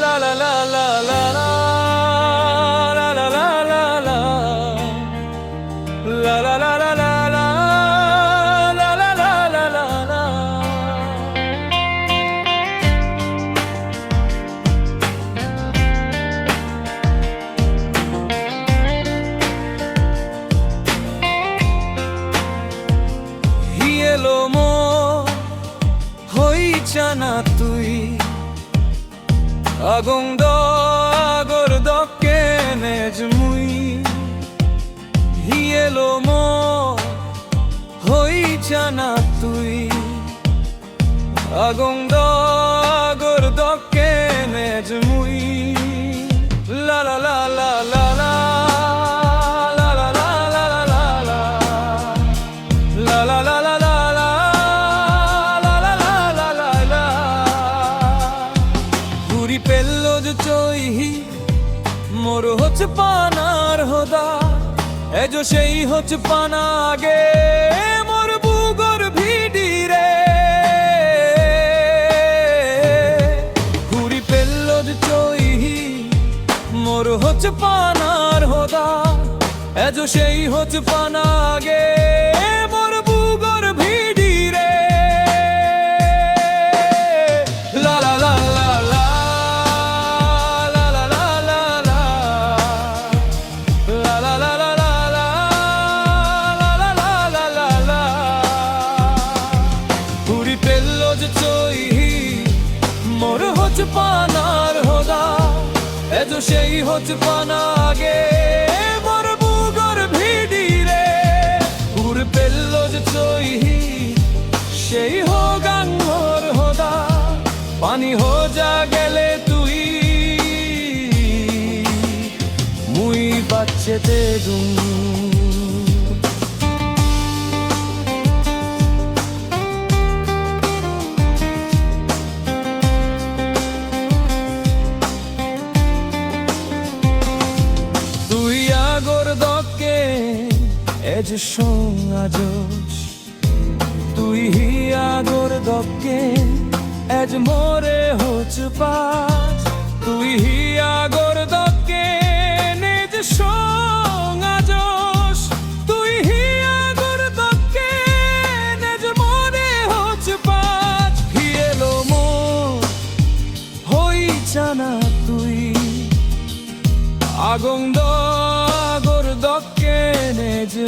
La la la la la Agondo agordo che ne jmui Hielo mo hoi chana tui Agondo agordo che ne jmui চইহি মোর হচ্ছে পানার হোদা। এ যে সেই হচ্ছে পানা আগে মোর বুগর ভিডি রে। ঘুরি পেল যে চইহি মোর হচ্ছে পানার হোদা। এজ সেই হচ্ছে পানা আগে হচ্ছে পানার হোদা। এজ সেই হচ্ছে পানা আগে। মোর বুগর ভিডি রে। ঘুরি পেল যে চইহি সেই হো গাঙ্গর হোদা। পানি হো যা গেলে তুই। মুই বাচ্চেতে গুম। এজ সোনা জোজ তুই হি আগর দকে এজ মোরে হোচ পাজ তুই হি আগর দকে নেজ সোনা জোজ তুই হি আগর দকে নেজ মোরে হোচ পাজ হি এলো মো হোই চানা তুই। আগং দ আগর দকে নেজে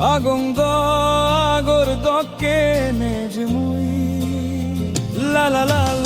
agong do agor do kene jmui la la la, la.